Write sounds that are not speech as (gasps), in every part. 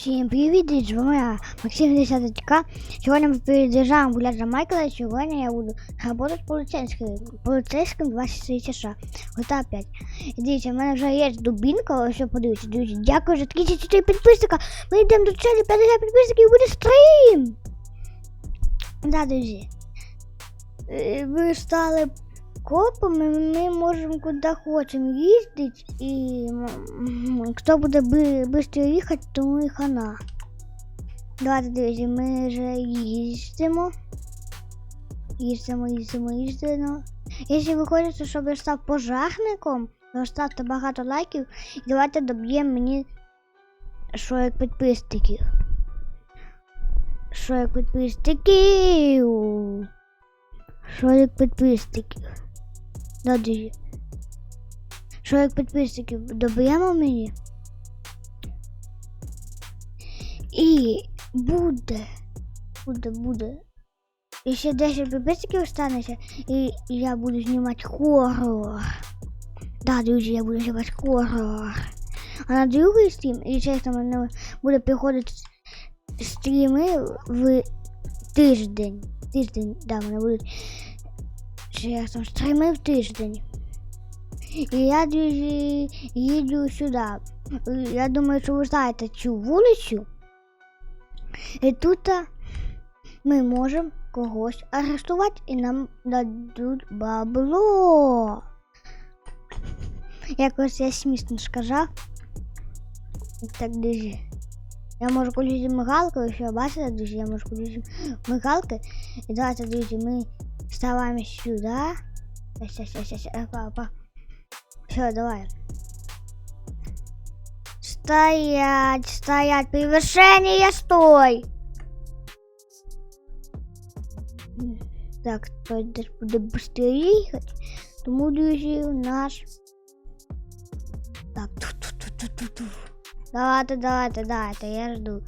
Всем привет, с вами Максим Десяточка. Сегодня мы переезжаем гулять за Майкла, и сегодня я буду работать полицейским, полицейским 23 часа. Вот опять. Дивіться, в мене вже є дубінка, ось що подивіться, друзі. Дякую за 34 підписника. Ми йдемо до цілі 50 підписників і буде стрім. Да, друзі. Е, Ви стали копами мы можем куда хотим ездить, и кто будет быстро ехать, тому и хана. Давайте, друзі, ми вже їздимо. Їздимо, їздимо, їздимо. Якщо ви хочете, щоб я став пожежником, то ставте багато лайків і давайте доб'ємо мені 40 підписників. 40 підписників. 40 підписників. Да, друзі. Що як підписників доб'ємо мені? І буде. Буде, буде. І ще 10 підписників станеться, і я буду знімати хоррор. Да, друзі, я буду знімати хоррор. А на другий стрім, і чесно, мене буде приходити стріми в тиждень. Тиждень, да, мене будуть ще там стріми тиждень. І я їду сюди. Я думаю, що ви знаєте цю вулицю. І тут а, ми можемо когось арештувати і нам дадуть бабло. Якось я смішно сказав. Так, друзі. Я можу включити мигалку, якщо бачите, друзі, я можу включити мигалки. І давайте, друзі, ми вставаем сюда. Сейчас, сейчас, сейчас, опа, опа. Все, давай. Стоять, стоять, превышение, стой! Так, надо быстрее ехать. Мудрюзи наш. Так, тут-тут-тут-тут-тут, Давай-то, давай-то, да, это я жду.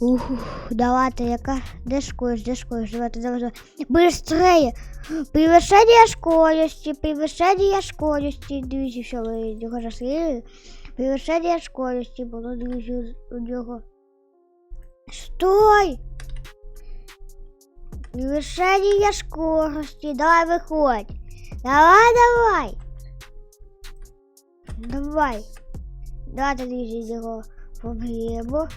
Ух, давайте, яка. Де шкоєш, де шкоєш, давайте, давайте. Быстрее! Превышение скорости, превышение скорости. Друзі, що ви його розслідуєте? Превышение скорости було, друзі, у нього. Стой! Превышение скорости. Давай виходь. Давай, давай. Давай. Давайте, друзі, його поб'ємо.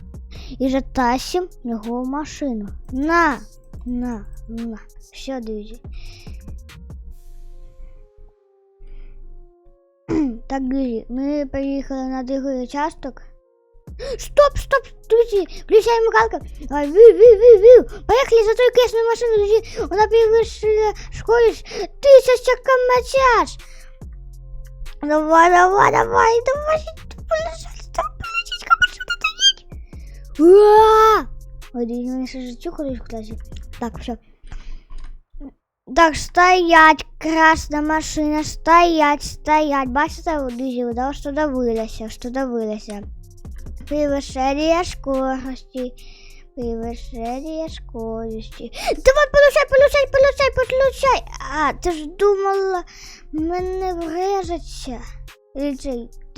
І затащим його в машину. На! На, на. Все, друзі. Так, друзі, ми приїхали на другий участок. Стоп, стоп, друзі, включаємо галка. Ви, ви, ви, ви. Поехали за той кресную машину, друзі. Вона превышила скорость тисяча км. Давай, давай, давай, давай. Пожалуйста, полетіть, машина доїдь. Ще життю ходить в класі. Так, все. Так, стоять, красна машина, стоять, стоять. Бачите, друзі, да, що давилося, що давилося. Превышение скорости. Превышение скорости. Давай, получай, получай, получай, получай. А, ти ж думала, мене врежеться. Или цей,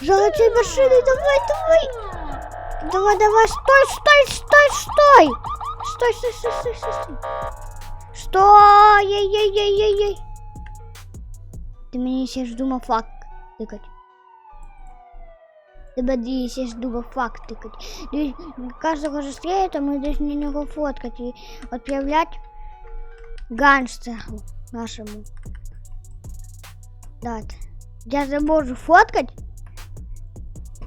Золотые машины, давай, давай. Давай, давай, стой, стой, стой, стой. Стой, стой, стой, стой, стой. Стой, стой. ей, ей, ей, ей, ей. Ты меня сейчас думал факт тыкать. Ты надеюсь, я думал факт тыкать. Каждого же стрелять, а мы должны его фоткать и отправлять гангстеру нашему. Да. Я же могу фоткать.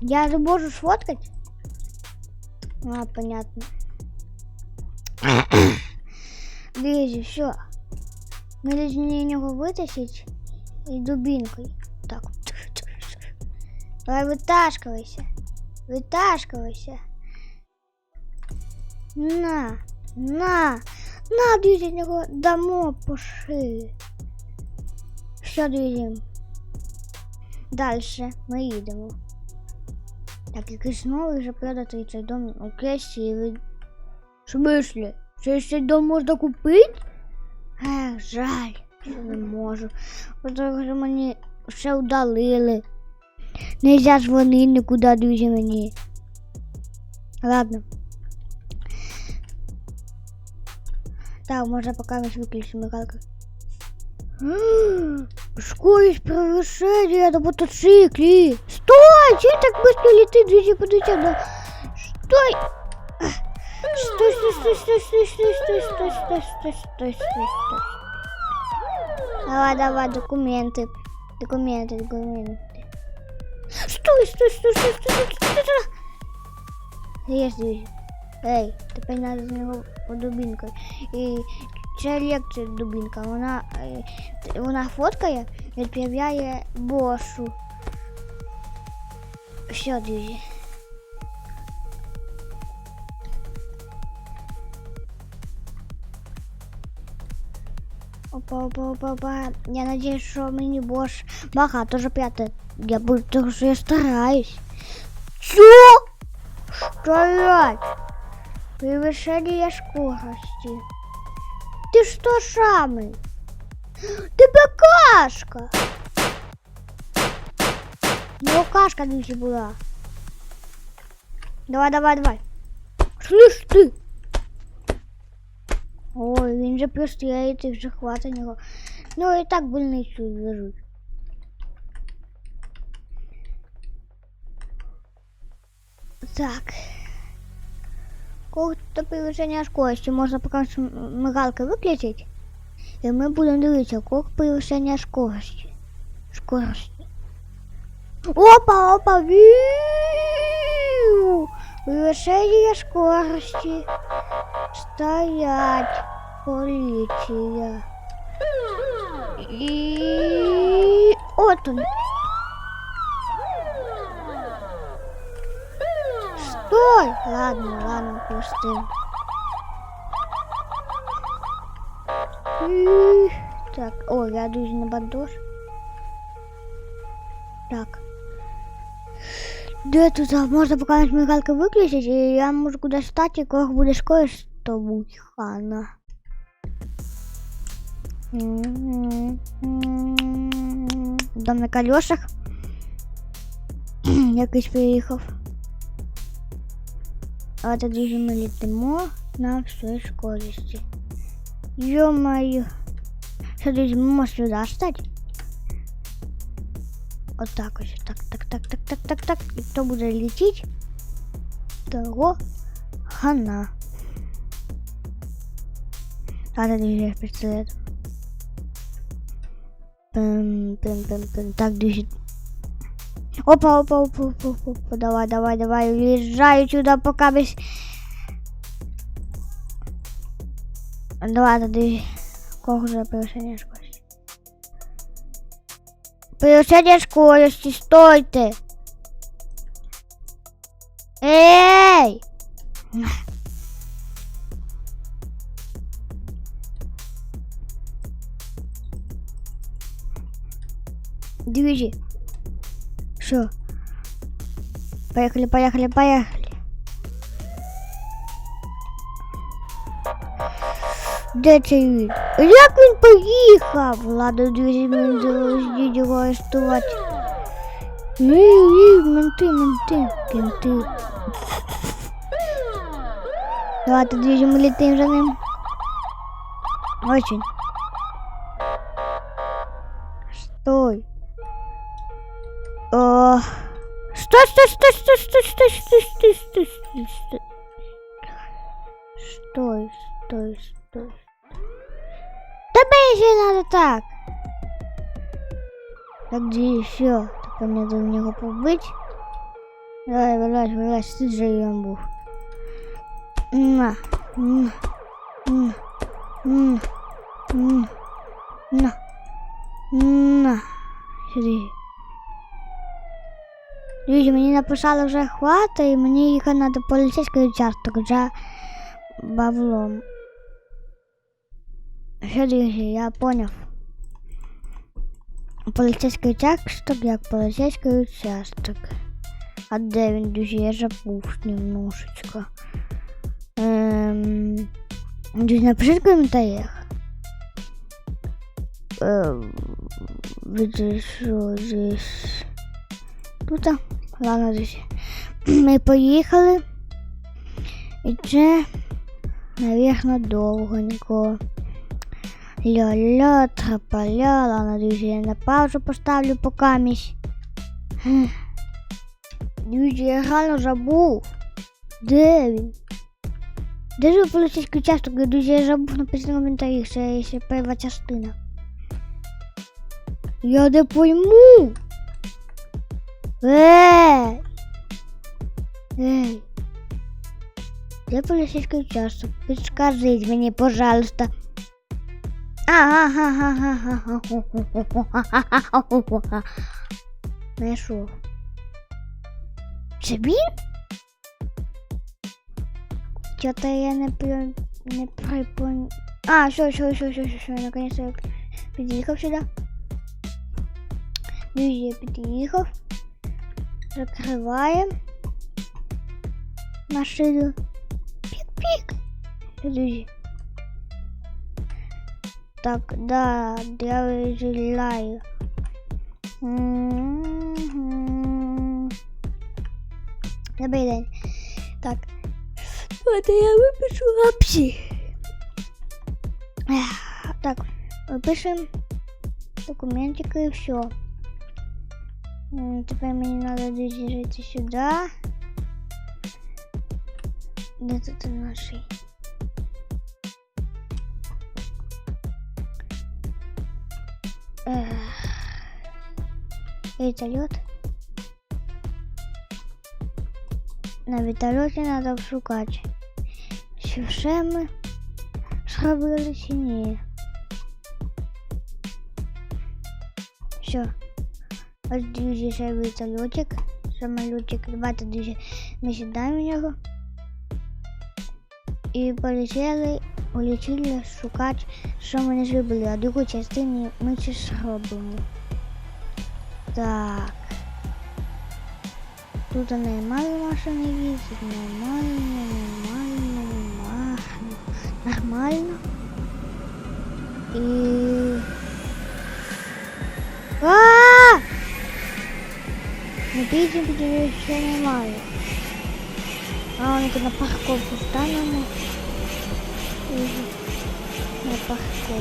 Я же буду сфоткать? А, понятно. (clears throat) Лизи, все. Мы должны его вытащить и дубинкой. Так. Давай вытаскивайся. Вытаскивайся. На, на, на, двигай его домой пуши. Все, двигаем. Дальше мы идем. Так, якийсь новий вже продати цей дом у кесі і ви... В смислі? Цей цей дом можна купити? Ех, жаль, що не можу. Тому що мені все удалили. Нельзя дзвонити нікуди, друзі, мені. Ладно. Так, можно пока мы выключим Михалка. (gasps) Скорость превышения на мотоцикле. Стой! Че так быстро летит? Друзья, подойти на... Стой! Стой, стой, стой, стой, стой, стой, стой, стой, стой, стой, стой, стой, стой. Давай, давай, документы. Документы, документы. Стой, стой, стой, стой, стой, стой, стой, стой. Есть, друзья. Ей, тепер треба з нього дубінкою. І ця лекція дубінка, вона, е, т- вона фоткає, відправляє босу. Все, друзі. Опа, опа, опа, опа. Я надеюсь, що мені бос багато вже п'яте. Я буду, що я стараюсь. Чо? Стоять! Превышение скорости. Ты что самый? Ты бакашка! Ну, Не укашка двічі была? Давай, давай, давай. Слышь ты. Ой, він же пристріляє, і вже хвата нього. Ну и так больно еще вяжуть. Так. Какое-то повышение скорости можно пока с мигалкой выключить. И мы будем дивиться, как превышение скорости. Скорости. Скорості. Опа, опа, віу! Превышення скорості. Стоять. Поліція. І... От он. Стой! Ладно, ладно, пустым. Ih, Так, о, я дуже на бандож. Так. Де тут? А, Можна поки мигалки виключити, і я можу кудись стати, коли буде скорость, то будь хана. Дом на колесах. Якийсь приїхав. А тоді ж ми літимо на всій скорості. Ё-моё. Що, друзі, ми можемо сюди стати? От так ось. Так, так, так, так, так, так, так. І хто буде летіти? Того хана. А тоді я пістолет. Пим, пим, пим, пим. Так, друзі. Опа, опа, опа, опа, опа, опа. Давай, давай, давай. Уезжаю сюда, пока без... Давай, тоді. Кого вже превышення скорості? Превышення скорості, стойте! Ей! Движи. Все. Поехали, поехали, поехали. Де це він? Як він поїхав? Ладно, друзі, мені завжди його арестувати. Ні, ні, менти, менти, кенти. Давайте, друзі, ми летим за ним. Очень. Стой. О. Стой, стой, стой, стой, стой, стой, стой, стой, стой, стой, стой. Стой, стой, стой. бейся надо так. А где еще? Только мне до него побыть. Давай, вылазь, вылазь, ты же ямбух. На, на, на, на, на, Люди, мне написали уже хвата, мне мені надо на поліцейською чарток за бавлом. Все, друзі, я поняв. Поліцейський участок як поліцейський участок. А де він, друзі, я забув немножечко. Ем... Друзі, напишіть в коментарях. Где що здесь? Тут. Ладно, друзі. (clears throat) Ми поїхали. І це, навірно, довгонько. Ля-ля, трапаля, ладно, друзі, я на паузу поставлю покамість. (sighs) Ех. Друзі, я реально забув. Де він? Де ж поліцейський участок? Друзі, я забув написати в коментарях, це ще перша частина. Я не пойму. Ей! Ей! Де поліцейський участок? Підскажіть мені, пожалуйста. Ага. Знайшов. Це він? Чого-то я не при... не припомню. А, все, все, все, все, все, все, наконец-то я під'їхав сюди. Друзі, я під'їхав. Закриваємо машину. Пік-пік. Друзі. тогда я желаю. Добрый день. Так, это я выпишу вообще. Так, выпишем документик и все. Теперь мне надо движется сюда. Где-то наши. Е, вертолет. На вертолете надо шукать. Шевшемы, шрабы синие. Все. Вот дуже ще Самолетик. самолітик, ребята дуже Мы сідаємо в него. И полетели, полетіли шукать. що ми не зробили. А другу частину ми це зробимо. Так. Тут нормально машини їздять, нормально, нормально, нормально, нормально. І... А! Не підемо, підемо, ще немає. А, вони тут на парковку станемо. І не пошли.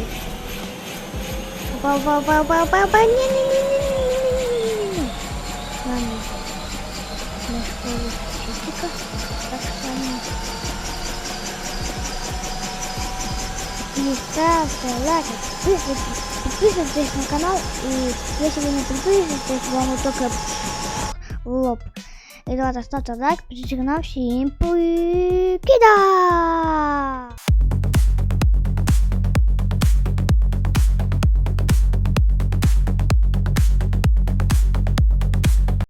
Ба-ба-ба-ба-ба-ба, не-не-не-не-не-не-не-не. Ладно. Наш поле чистика. Сохраним. И ставьте лайки, подписывайтесь, подписывайтесь на канал, и если вы не подписываетесь, вам только в лоб. И давайте ставьте лайк, пишите к нам всем покида!